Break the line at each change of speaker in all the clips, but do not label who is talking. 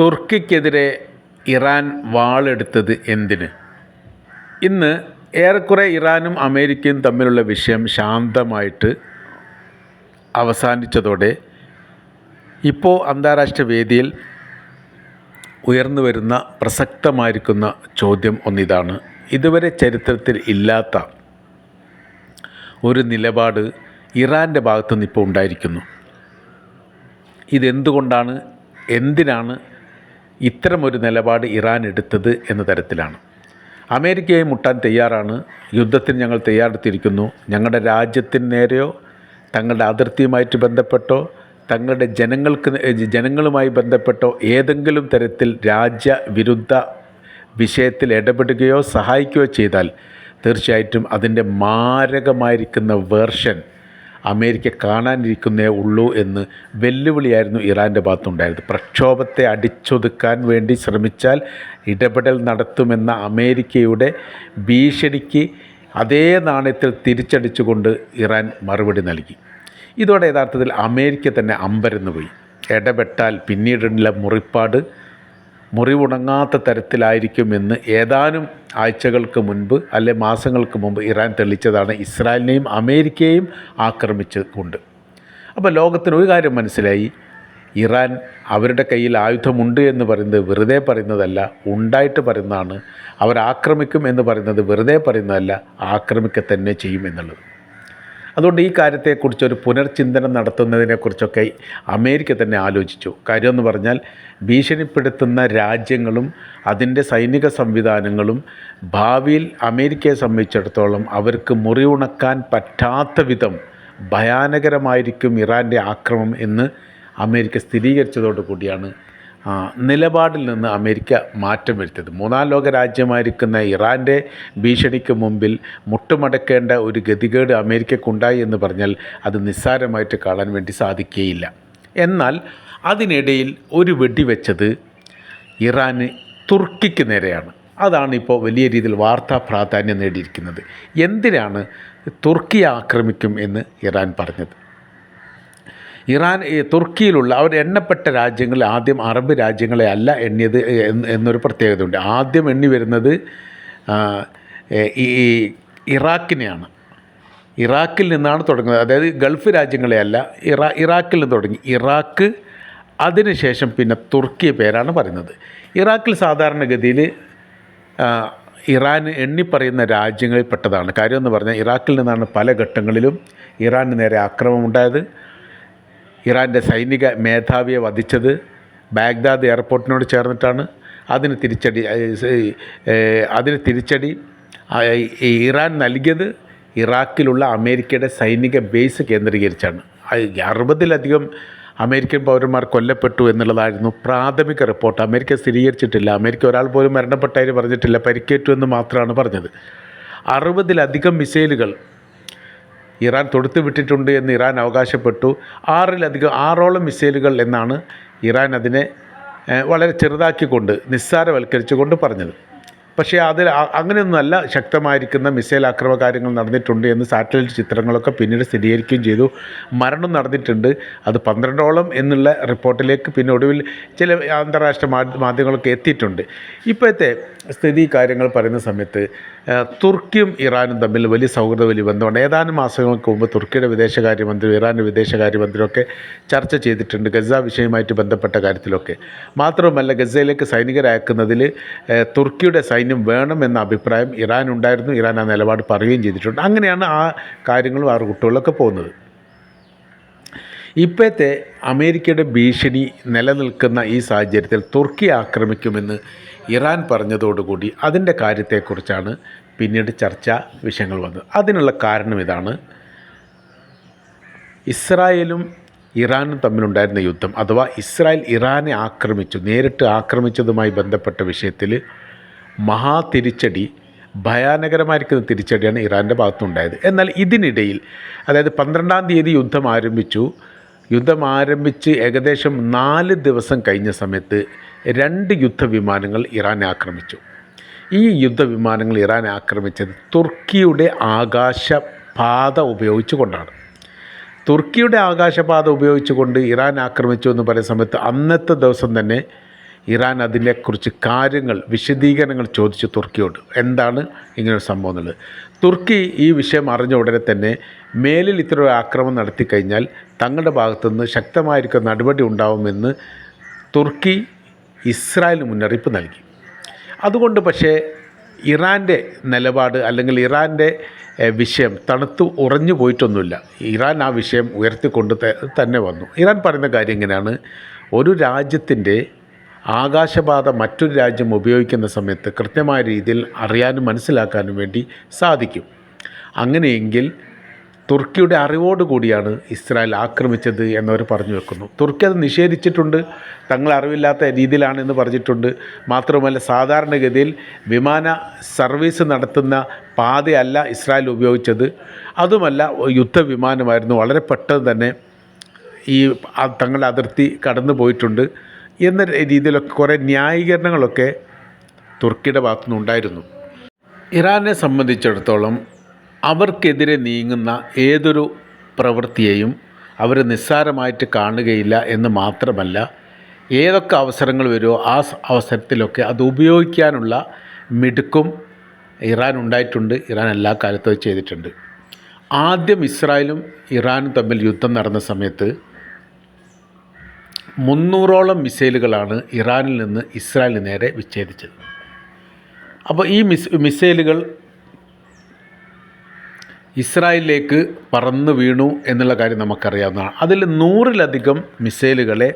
തുർക്കിക്കെതിരെ Iran വാളെടുത്തത് എന്തിന്? ഇന്ന് ഏറെക്കുറെ ഇറാനും അമേരിക്കയും തമ്മിലുള്ള വിഷയം ശാന്തമായിട്ട് അവസാനിച്ചതോടെ ഇപ്പോൾ അന്താരാഷ്ട്ര വേദിയിൽ ഉയർന്നു വരുന്ന പ്രസക്തമായിരിക്കുന്ന ചോദ്യം ഒന്നിതാണ്. ഇതുവരെ ചരിത്രത്തിൽ ഇല്ലാത്ത ഒരു നിലപാട് ഇറാന്റെ ഭാഗത്തുനിന്ന് ഇപ്പോൾ ഉണ്ടായിരിക്കുന്നു. ഇതെന്തുകൊണ്ടാണ്? എന്തിനാണ് ഇത്തരമൊരു നിലപാട് ഇറാൻ എടുത്തത് എന്ന തരത്തിലാണ്. അമേരിക്കയെ മുട്ടാൻ തയ്യാറാണ്. യുദ്ധത്തിന് ഞങ്ങൾ തയ്യാറെടുത്തിരിക്കുന്നു. ഞങ്ങളുടെ രാജ്യത്തിന് നേരെയോ തങ്ങളുടെ അതിർത്തിയുമായിട്ട് ബന്ധപ്പെട്ടോ തങ്ങളുടെ ജനങ്ങൾക്ക് ജനങ്ങളുമായി ബന്ധപ്പെട്ടോ ഏതെങ്കിലും തരത്തിൽ രാജ്യവിരുദ്ധ വിഷയത്തിൽ ഇടപെടുകയോ സഹായിക്കുകയോ ചെയ്താൽ തീർച്ചയായിട്ടും അതിന്റെ മാരകമായിരിക്കുന്ന വേർഷൻ അമേരിക്ക കാണാനിരിക്കുന്നേ ഉള്ളൂ എന്ന് വെല്ലുവിളിയായിരുന്നു ഇറാന്റെ ഭാഗത്തുണ്ടായിരുന്നത്. പ്രക്ഷോഭത്തെ അടിച്ചൊതുക്കാൻ വേണ്ടി ശ്രമിച്ചാൽ ഇടപെടൽ നടത്തുമെന്ന അമേരിക്കയുടെ ഭീഷണിക്ക് അതേ നാണയത്തിൽ തിരിച്ചടിച്ചുകൊണ്ട് ഇറാൻ മറുപടി നൽകി. ഇതോടെ യഥാർത്ഥത്തിൽ അമേരിക്ക തന്നെ അമ്പരന്ന് പോയി ഇടപെട്ടാൽ പിന്നീടുള്ള മുറിപ്പാട് മുറിവുണങ്ങാത്ത തരത്തിലായിരിക്കുമെന്ന് ഏതാനും ആഴ്ചകൾക്ക് മുൻപ് അല്ലെ മാസങ്ങൾക്ക് മുമ്പ് ഇറാൻ തെളിച്ചതാണ് ഇസ്രായേലിനെയും അമേരിക്കയെയും ആക്രമിച്ചുകൊണ്ട് അപ്പോൾ ലോകത്തിന് ഒരു കാര്യം മനസ്സിലായി. ഇറാൻ അവരുടെ കയ്യിൽ ആയുധമുണ്ട് എന്ന് പറയുന്നത് വെറുതെ പറയുന്നതല്ല ഉണ്ടായിട്ട് പറയുന്നതാണ്. അവർ ആക്രമിക്കും എന്ന് പറയുന്നത് വെറുതെ പറയുന്നതല്ല ആക്രമിക്കുക തന്നെ ചെയ്യും എന്നുള്ളത്. അതുകൊണ്ട് ഈ കാര്യത്തെക്കുറിച്ച് ഒരു പുനർചിന്തനം നടത്തുന്നതിനെക്കുറിച്ചൊക്കെ അമേരിക്ക തന്നെ ആലോചിച്ചു. കാര്യമെന്ന് പറഞ്ഞാൽ ഭീഷണിപ്പെടുത്തുന്ന രാജ്യങ്ങളും അതിന്റെ സൈനിക സംവിധാനങ്ങളും ഭാവിയിൽ അമേരിക്കയെ സംബന്ധിച്ചിടത്തോളം അവർക്ക് മുറിവുണക്കാൻ പറ്റാത്ത വിധം ഭയാനകരമായിരിക്കും ഇറാന്റെ ആക്രമം എന്ന് അമേരിക്ക സ്ഥിരീകരിച്ചതോടു കൂടിയാണ് നിലപാടിൽ നിന്ന് അമേരിക്ക മാറ്റം വരുത്തിയത്. മൂന്നാം ലോക രാജ്യമായിരിക്കുന്ന ഇറാന്റെ ഭീഷണിക്ക് മുമ്പിൽ മുട്ടുമടക്കേണ്ട ഒരു ഗതികേട് അമേരിക്കക്കുണ്ടായി എന്ന് പറഞ്ഞാൽ അത് നിസ്സാരമായിട്ട് കാണാൻ വേണ്ടി സാധിക്കുകയില്ല. എന്നാൽ അതിനിടയിൽ ഒരു വെടിവെച്ചത് ഇറാന് തുർക്കിക്ക് നേരെയാണ്. അതാണ് ഇപ്പോൾ വലിയ രീതിയിൽ വാർത്താ പ്രാധാന്യം നേടിയിരിക്കുന്നത്. എന്തിനാണ് തുർക്കി ആക്രമിക്കും എന്ന് ഇറാൻ പറഞ്ഞത്? ഇറാൻ തുർക്കിയിലുള്ള അവർ എണ്ണപ്പെട്ട രാജ്യങ്ങൾ ആദ്യം അറബ് രാജ്യങ്ങളെ അല്ല എണ്ണിയത് എന്ന് എന്നൊരു പ്രത്യേകതയുണ്ട്. ആദ്യം എണ്ണി വരുന്നത് ഈ ഇറാഖിനെയാണ്. ഇറാഖിൽ നിന്നാണ് തുടങ്ങുന്നത്. അതായത് ഗൾഫ് രാജ്യങ്ങളെ അല്ല ഇറാ ഇറാഖിൽ നിന്ന് തുടങ്ങി. ഇറാഖ് അതിനുശേഷം പിന്നെ തുർക്കി പേരാണ് പറയുന്നത്. ഇറാഖിൽ സാധാരണഗതിയിൽ ഇറാൻ എണ്ണിപ്പറയുന്ന രാജ്യങ്ങളിൽ പെട്ടതാണ് കാര്യമെന്ന് പറഞ്ഞാൽ ഇറാഖിൽ നിന്നാണ് പല ഘട്ടങ്ങളിലും ഇറാന് നേരെ ആക്രമണം ഉണ്ടായത്. ഇറാന്റെ സൈനിക മേധാവിയെ വധിച്ചത് ബാഗ്ദാദ് എയർപോർട്ടിനോട് ചേർന്നിട്ടാണ്. അതിന് തിരിച്ചടി അതിന് തിരിച്ചടി ഇറാൻ നൽകിയത് ഇറാഖിലുള്ള അമേരിക്കയുടെ സൈനിക ബേസ് കേന്ദ്രീകരിച്ചാണ്. അറുപതിലധികം അമേരിക്കൻ പൗരന്മാർ കൊല്ലപ്പെട്ടു എന്നുള്ളതായിരുന്നു പ്രാഥമിക റിപ്പോർട്ട്. അമേരിക്ക സ്ഥിരീകരിച്ചിട്ടില്ല. അമേരിക്ക ഒരാൾ പോലും മരണപ്പെട്ടായി പറഞ്ഞിട്ടില്ല. പരിക്കേറ്റു എന്ന് മാത്രമാണ് പറഞ്ഞത്. അറുപതിലധികം മിസൈലുകൾ ഇറാൻ തൊടുത്തു വിട്ടിട്ടുണ്ട് എന്ന് ഇറാൻ അവകാശപ്പെട്ടു. ആറിലധികം ആറോളം മിസൈലുകൾ എന്നാണ് ഇറാൻ അതിനെ വളരെ ചെറുതാക്കിക്കൊണ്ട് നിസ്സാരവൽക്കരിച്ചുകൊണ്ട് പറഞ്ഞത്. പക്ഷേ അതിൽ അങ്ങനെയൊന്നുമല്ല ശക്തമായിരിക്കുന്ന മിസൈൽ ആക്രമകാര്യങ്ങൾ നടന്നിട്ടുണ്ട് എന്ന് സാറ്റലൈറ്റ് ചിത്രങ്ങളൊക്കെ പിന്നീട് സ്ഥിരീകരിക്കുകയും ചെയ്തു. മരണം നടന്നിട്ടുണ്ട്. അത് പന്ത്രണ്ടോളം എന്നുള്ള റിപ്പോർട്ടിലേക്ക് പിന്നെ ഒടുവിൽ ചില അന്താരാഷ്ട്ര മാധ്യ- മാധ്യമങ്ങളൊക്കെ എത്തിയിട്ടുണ്ട്. ഇപ്പോഴത്തെ സ്ഥിതി കാര്യങ്ങൾ പറയുന്ന സമയത്ത് തുർക്കിയും ഇറാനും തമ്മിൽ വലിയ സൗഹൃദ വലിയ ബന്ധമാണ്. ഏതാനും മാസങ്ങൾക്ക് മുമ്പ് തുർക്കിയുടെ വിദേശകാര്യമന്ത്രി ഇറാന്റെ വിദേശകാര്യമന്ത്രിയൊക്കെ ചർച്ച ചെയ്തിട്ടുണ്ട് ഗസ വിഷയവുമായിട്ട് ബന്ധപ്പെട്ട കാര്യത്തിലൊക്കെ. മാത്രവുമല്ല ഗസയിലേക്ക് സൈനികരാക്കുന്നതിൽ തുർക്കിയുടെ സൈന്യം വേണമെന്ന അഭിപ്രായം ഇറാൻ ഉണ്ടായിരുന്നു ഇറാൻ ആ നിലപാട് പറയുകയും ചെയ്തിട്ടുണ്ട്. അങ്ങനെയാണ് ആ കാര്യങ്ങളും ആ റൂട്ടുകളൊക്കെ പോകുന്നത്. ഇപ്പോഴത്തെ അമേരിക്കയുടെ ഭീഷണി നിലനിൽക്കുന്ന ഈ സാഹചര്യത്തിൽ തുർക്കി ആക്രമിക്കുമെന്ന് ഇറാൻ പറഞ്ഞതോടുകൂടി അതിന്റെ കാര്യത്തെക്കുറിച്ചാണ് പിന്നീട് ചർച്ചാ വിഷയങ്ങൾ വന്നത്. അതിനുള്ള കാരണം ഇതാണ്. ഇസ്രായേലും ഇറാനും തമ്മിലുണ്ടായിരുന്ന യുദ്ധം അഥവാ ഇസ്രായേൽ ഇറാനെ ആക്രമിച്ചു നേരിട്ട് ആക്രമിച്ചതുമായി ബന്ധപ്പെട്ട വിഷയത്തിൽ മഹാ തിരിച്ചടി ഭയാനകരമായിരിക്കുന്ന തിരിച്ചടിയാണ് ഇറാന്റെ ഭാഗത്തുണ്ടായത്. എന്നാൽ ഇതിനിടയിൽ അതായത് പന്ത്രണ്ടാം തീയതി യുദ്ധം ആരംഭിച്ചു. യുദ്ധം ആരംഭിച്ച് ഏകദേശം നാല് ദിവസം കഴിഞ്ഞ സമയത്ത് രണ്ട് യുദ്ധവിമാനങ്ങൾ ഇറാനെ ആക്രമിച്ചു. ഈ യുദ്ധവിമാനങ്ങൾ ഇറാനെ ആക്രമിച്ചത് തുർക്കിയുടെ ആകാശപാത ഉപയോഗിച്ചുകൊണ്ടാണ്. തുർക്കിയുടെ ആകാശപാത ഉപയോഗിച്ചുകൊണ്ട് ഇറാൻ ആക്രമിച്ചു എന്ന് പറയുന്ന സമയത്ത് അന്നത്തെ ദിവസം തന്നെ ഇറാൻ അതിനെക്കുറിച്ച് കാര്യങ്ങൾ വിശദീകരണങ്ങൾ ചോദിച്ച് തുർക്കിയോട്. എന്താണ് ഇങ്ങനൊരു സംഭവം എന്നുള്ളത്? തുർക്കി ഈ വിഷയം അറിഞ്ഞ ഉടനെ തന്നെ മേലിൽ ഇത്ര ആക്രമണം നടത്തി കഴിഞ്ഞാൽ തങ്ങളുടെ ഭാഗത്തുനിന്ന് ശക്തമായിരിക്കുന്ന നടപടി ഉണ്ടാവുമെന്ന് തുർക്കി ഇസ്രായേലിന് മുന്നറിയിപ്പ് നൽകി. അതുകൊണ്ട് പക്ഷേ ഇറാന്റെ നിലപാട് അല്ലെങ്കിൽ ഇറാന്റെ വിഷയം തണുത്ത് ഉറഞ്ഞു പോയിട്ടൊന്നുമില്ല. ഇറാൻ ആ വിഷയം ഉയർത്തിക്കൊണ്ട് തന്നെ വന്നു. ഇറാൻ പറയുന്ന കാര്യം ഇങ്ങനെയാണ്. ഒരു രാജ്യത്തിന്റെ ആകാശപാത മറ്റൊരു രാജ്യം ഉപയോഗിക്കുന്ന സമയത്ത് കൃത്യമായ രീതിയിൽ അറിയാനും മനസ്സിലാക്കാനും വേണ്ടി സാധിക്കും. അങ്ങനെയെങ്കിൽ തുർക്കിയുടെ അറിവോട് കൂടിയാണ് ഇസ്രായേൽ ആക്രമിച്ചത് എന്നവർ പറഞ്ഞു വെക്കുന്നു. തുർക്കി അത് നിഷേധിച്ചിട്ടുണ്ട് തങ്ങൾ അറിവില്ലാത്ത രീതിയിലാണെന്ന് പറഞ്ഞിട്ടുണ്ട്. മാത്രമല്ല സാധാരണഗതിയിൽ വിമാന സർവീസ് നടത്തുന്ന പാതയല്ല ഇസ്രായേൽ ഉപയോഗിച്ചത്. അതുമല്ല യുദ്ധവിമാനമായിരുന്നു. വളരെ പെട്ടെന്ന് തന്നെ ഈ തങ്ങളുടെ അതിർത്തി കടന്നു പോയിട്ടുണ്ട് എന്ന രീതിയിലൊക്കെ കുറേ ന്യായീകരണങ്ങളൊക്കെ തുർക്കിയുടെ ഭാഗത്തുനിന്നുണ്ടായിരുന്നു. ഇറാനെ സംബന്ധിച്ചിടത്തോളം അവർക്കെതിരെ നീങ്ങുന്ന ഏതൊരു പ്രവൃത്തിയെയും അവർ നിസ്സാരമായിട്ട് കാണുകയില്ല എന്ന് മാത്രമല്ല ഏതൊക്കെ അവസരങ്ങൾ വരുമോ ആ അവസരത്തിലൊക്കെ അത് ഉപയോഗിക്കാനുള്ള മിടുക്കും ഇറാൻ ഉണ്ടായിട്ടുണ്ട്. ഇറാൻ എല്ലാ കാലത്തും ചെയ്തിട്ടുണ്ട്. ആദ്യം ഇസ്രായേലും ഇറാനും തമ്മിൽ യുദ്ധം നടന്ന സമയത്ത് മുന്നൂറോളം മിസൈലുകളാണ് ഇറാനിൽ നിന്ന് ഇസ്രായേലിന് നേരെ വിച്ഛേദിച്ചത്. അപ്പോൾ ഈ മിസ് മിസൈലുകൾ ഇസ്രായേലിലേക്ക് പറന്നു വീണു എന്നുള്ള കാര്യം നമുക്കറിയാവുന്നതാണ്. അതിൽ നൂറിലധികം മിസൈലുകളെ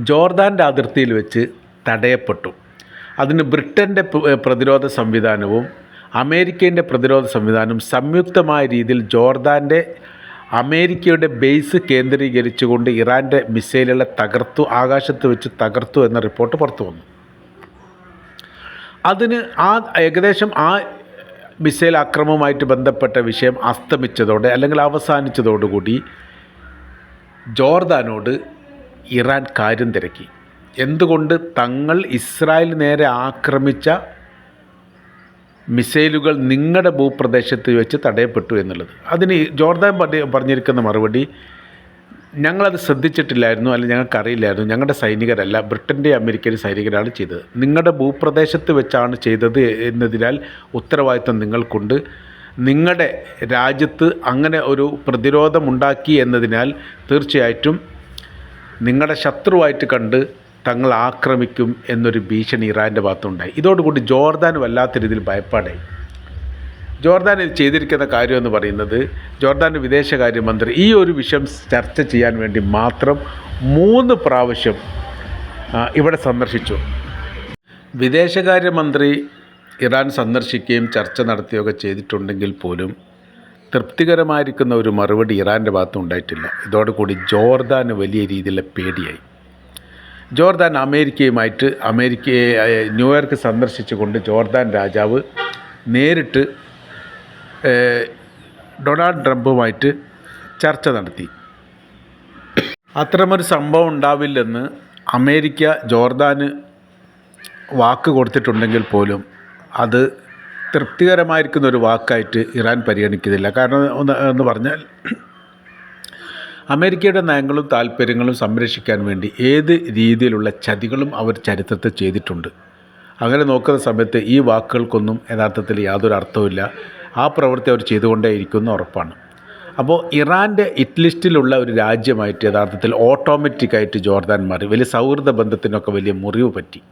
ജോർദാന്റെ അതിർത്തിയിൽ വെച്ച് തടയപ്പെട്ടു. അതിന് ബ്രിട്ടന്റെ പ്രതിരോധ സംവിധാനവും അമേരിക്കേന്റെ പ്രതിരോധ സംവിധാനവും സംയുക്തമായ രീതിയിൽ ജോർദാന്റെ അമേരിക്കയുടെ ബേസ് കേന്ദ്രീകരിച്ചുകൊണ്ട് ഇറാന്റെ മിസൈലുകളെ തകർത്തു ആകാശത്ത് വെച്ച് തകർത്തു എന്ന റിപ്പോർട്ട് പുറത്തു വന്നു. അതിന് ആ ഏകദേശം ആ മിസൈൽ ആക്രമണവുമായിട്ട് ബന്ധപ്പെട്ട വിഷയം അസ്തമിച്ചതോടെ അല്ലെങ്കിൽ അവസാനിച്ചതോടുകൂടി ജോർദാനോട് ഇറാൻ കാര്യം തിരക്കി. എന്തുകൊണ്ട് തങ്ങൾ ഇസ്രായേൽ നേരെ ആക്രമിച്ച മിസൈലുകൾ നിങ്ങളുടെ ഭൂപ്രദേശത്ത് വെച്ച് തടയപ്പെട്ടു എന്നുള്ളത്. അതിന് ജോർദാൻ പറഞ്ഞ- പറഞ്ഞിരിക്കുന്ന മറുപടി ഞങ്ങളത് ശ്രദ്ധിച്ചിട്ടില്ലായിരുന്നു അല്ലെങ്കിൽ ഞങ്ങൾക്കറിയില്ലായിരുന്നു. ഞങ്ങളുടെ സൈനികരല്ല ബ്രിട്ടന്റെ അമേരിക്കൻ സൈനികരാണ് ചെയ്തത്. നിങ്ങളുടെ ഭൂപ്രദേശത്ത് വെച്ചാണ് ചെയ്തത് എന്നതിനാൽ ഉത്തരവാദിത്തം നിങ്ങൾക്കുണ്ട്. നിങ്ങളുടെ രാജ്യത്ത് അങ്ങനെ ഒരു പ്രതിരോധമുണ്ടാക്കി എന്നതിനാൽ തീർച്ചയായിട്ടും നിങ്ങളുടെ ശത്രുവായിട്ട് കണ്ട് തങ്ങൾ ആക്രമിക്കും എന്നൊരു ഭീഷണി ഇറാന്റെ ഭാഗത്തുണ്ടായി. ഇതോടുകൂടി ജോർദാൻ വല്ലാത്ത രീതിയിൽ ഭയപ്പാടായി. ജോർദാൻ ചെയ്തിരിക്കുന്ന കാര്യം എന്ന് പറയുന്നത് ജോർദാന്റെ വിദേശകാര്യമന്ത്രി ഈ ഒരു വിഷയം ചർച്ച ചെയ്യാൻ വേണ്ടി മാത്രം മൂന്ന് പ്രാവശ്യം ഇവിടെ സന്ദർശിച്ചു. വിദേശകാര്യമന്ത്രി ഇറാൻ സന്ദർശിക്കുകയും ചർച്ച നടത്തുകയൊക്കെ ചെയ്തിട്ടുണ്ടെങ്കിൽ പോലും തൃപ്തികരമായിരിക്കുന്ന ഒരു മറുപടി ഇറാന്റെ ഭാഗത്തും ഉണ്ടായിട്ടില്ല ഇതോടുകൂടി ജോർദാന് വലിയ രീതിയിലുള്ള പേടിയായി. ജോർദാൻ അമേരിക്കയുമായിട്ട് അമേരിക്കയെ ന്യൂയോർക്ക് സന്ദർശിച്ചുകൊണ്ട് ജോർദാൻ രാജാവ് നേരിട്ട് ഡൊണാൾഡ് ട്രംപുമായിട്ട് ചർച്ച നടത്തി. അത്തരമൊരു സംഭവം ഉണ്ടാവില്ലെന്ന് അമേരിക്ക ജോർദാന് വാക്ക് കൊടുത്തിട്ടുണ്ടെങ്കിൽ പോലും അത് തൃപ്തികരമായിരിക്കുന്ന ഒരു വാക്കായിട്ട് ഇറാൻ പരിഗണിക്കുന്നില്ല. കാരണം എന്ന് പറഞ്ഞാൽ അമേരിക്കയുടെ നയങ്ങളും താല്പര്യങ്ങളും സംരക്ഷിക്കാൻ വേണ്ടി ഏത് രീതിയിലുള്ള ചതികളും അവർ ചരിത്രത്തെ ചെയ്തിട്ടുണ്ട്. അങ്ങനെ നോക്കുന്ന സമയത്ത് ഈ വാക്കുകൾക്കൊന്നും യഥാർത്ഥത്തിൽ യാതൊരു അർത്ഥവുമില്ല. ആ പ്രവൃത്തി അവർ ചെയ്തുകൊണ്ടേയിരിക്കുമെന്ന് ഉറപ്പാണ്. അപ്പോൾ ഇറാന്റെ ലിസ്റ്റിലുള്ള ഒരു രാജ്യമായിട്ട് യഥാർത്ഥത്തിൽ ഓട്ടോമാറ്റിക്കായിട്ട് ജോർദാൻ മാറി. വലിയ സൗഹൃദ ബന്ധത്തിനൊക്കെ വലിയ മുറിവ് പറ്റി.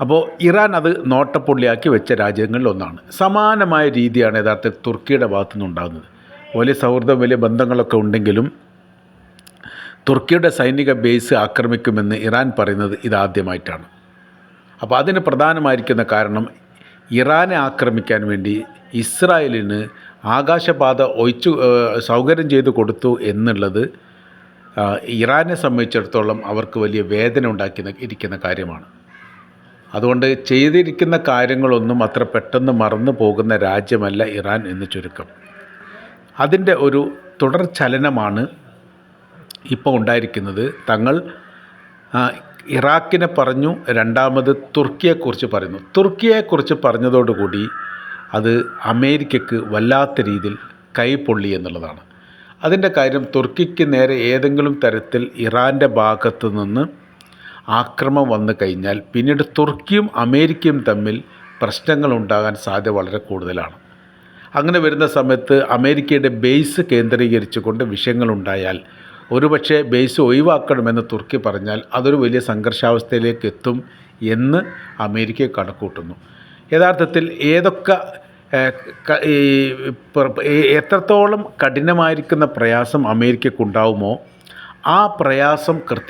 അപ്പോൾ ഇറാൻ അത് നോട്ടപ്പുള്ളിയാക്കി വെച്ച രാജ്യങ്ങളിൽ ഒന്നാണ്. സമാനമായ രീതിയാണ് യഥാർത്ഥത്തിൽ തുർക്കിയുടെ ഭാഗത്തുനിന്ന് ഉണ്ടാകുന്നത് വലിയ സൗഹൃദം വലിയ ബന്ധങ്ങളൊക്കെ ഉണ്ടെങ്കിലും തുർക്കിയുടെ സൈനിക ബേസ് ആക്രമിക്കുമെന്ന് ഇറാൻ പറയുന്നത് ഇതാദ്യമായിട്ടാണ്. അപ്പോൾ അതിന് പ്രധാനമായിരിക്കുന്ന കാരണം ഇറാനെ ആക്രമിക്കാൻ വേണ്ടി ഇസ്രായേലിന് ആകാശപാത ഒഴിച്ചു സൗകര്യം ചെയ്തു കൊടുത്തു എന്നുള്ളത് ഇറാനെ സംബന്ധിച്ചിടത്തോളം അവർക്ക് വലിയ വേദന ഉണ്ടാക്കി ഇരിക്കുന്ന കാര്യമാണ്. അതുകൊണ്ട് ചെയ്തിരിക്കുന്ന കാര്യങ്ങളൊന്നും അത്ര പെട്ടെന്ന് മറന്നു പോകുന്ന രാജ്യമല്ല ഇറാൻ എന്ന് ചുരുക്കം. അതിന്റെ ഒരു തുടർ ചലനമാണ് ഇപ്പോൾ ഉണ്ടായിരിക്കുന്നത്. തങ്ങൾ ഇറാഖിനെ പറഞ്ഞു രണ്ടാമത് തുർക്കിയെക്കുറിച്ച് പറയുന്നു. തുർക്കിയെക്കുറിച്ച് പറഞ്ഞതോടുകൂടി അത് അമേരിക്കക്ക് വല്ലാത്ത രീതിയിൽ കൈപൊള്ളി എന്നുള്ളതാണ്. അതിന്റെ കാര്യം തുർക്കിക്ക് നേരെ ഏതെങ്കിലും തരത്തിൽ ഇറാന്റെ ഭാഗത്തു നിന്ന് ആക്രമം വന്നു കഴിഞ്ഞാൽ പിന്നീട് തുർക്കിയും അമേരിക്കയും തമ്മിൽ പ്രശ്നങ്ങൾ ഉണ്ടാകാൻ സാധ്യത വളരെ കൂടുതലാണ്. അങ്ങനെ വരുന്ന സമയത്ത് അമേരിക്കയുടെ ബേസ് കേന്ദ്രീകരിച്ചുകൊണ്ട് വിഷയങ്ങളുണ്ടായാൽ ഒരുപക്ഷെ ബേസ് ഒഴിവാക്കണമെന്ന് തുർക്കി പറഞ്ഞാൽ അതൊരു വലിയ സംഘർഷാവസ്ഥയിലേക്ക് എത്തും എന്ന് അമേരിക്ക കണക്കൂട്ടുന്നു. യഥാർത്ഥത്തിൽ ഏതൊക്കെ ഈ- എത്രത്തോളം കഠിനമായിരിക്കുന്ന പ്രയാസം അമേരിക്കക്കുണ്ടാവുമോ ആ പ്രയാസം കൃത്യ